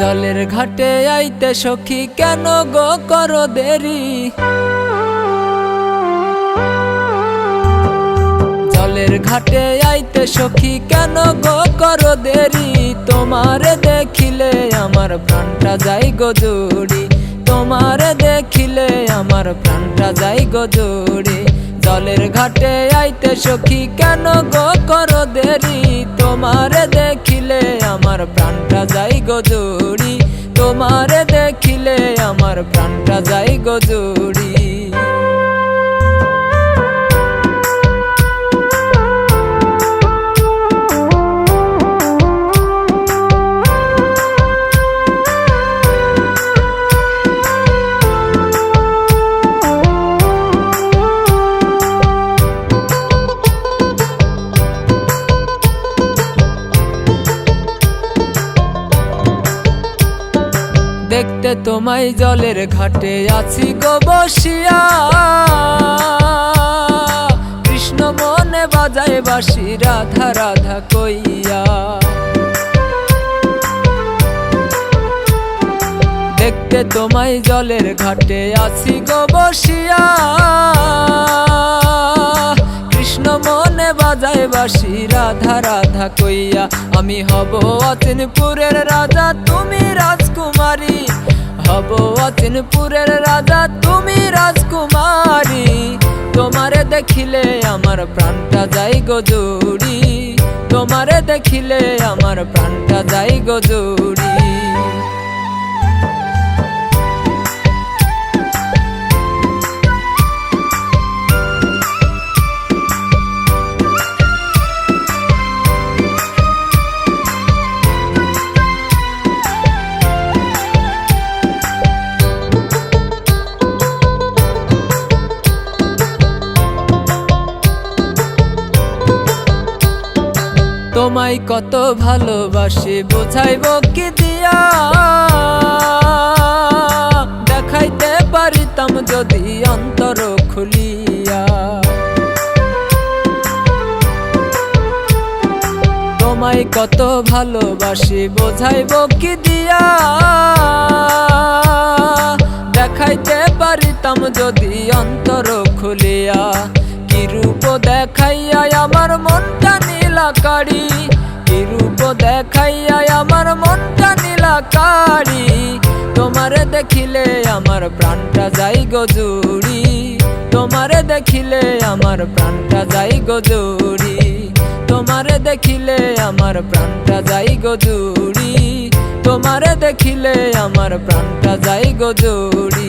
জলের ঘাটে আইতে সখী, কেন গো করো দেরি? জলের ঘাটে আইতে সখী, কেন গো করো দেরি? তোমারে দেখিলে আমার প্রাণটা যাই গো জুড়ি। তোমারে দেখিলে আমার প্রাণটা যাই গো জুড়ি। জলের ঘাটে আইতে সখী, কেন গো করো দেরি? তোমারে দেখিলে আমার প্রাণটা যাই গো জুড়ি। তোমারে দেখিলে আমার প্রাণটা যাই গো জুড়ি। দেখতে তোমায় জলের ঘাটে আছি গো বসিয়া। কৃষ্ণ মনে বাজায় বাসি রাধা রাধা কইয়া। দেখতে তোমায় জলের ঘাটে আছি গো বসিয়া। বাজায় বাসি রাধা রাধা কইয়া। আমি হব অচিনপুরের রাজা, তুমি রাজকুমারী। হব অচিনপুরের রাজা, তুমি রাজকুমারী। তোমারে দেখিলে আমার প্রাণটা যাই গো জুড়ি। তোমারে দেখিলে আমার প্রাণটা যাই গো তোমায় কত ভালোবাসি, বোঝাইব কি দিয়া? দেখাইতে পারিতাম যদি অন্তর খুলিয়া। তোমায় কত ভালোবাসি, বোঝাইব কি দিয়া? দেখাইতে পারিতাম যদি অন্তর খুলিয়া, কি রূপ দেখাইয়া আমার মনটা নীলাকারি, কি রূপ দেখাইয়া আমার মনটা নীলাকারি? তোমারে দেখিলে আমার প্রাণটা যাই গো জুড়ি। তোমারে দেখিলে আমার প্রাণটা যাই গো জুড়ি। তোমারে দেখিলে আমার প্রাণটা যাই গো জুড়ি। তোমারে দেখিলে আমার প্রাণটা যাই গো জুড়ি।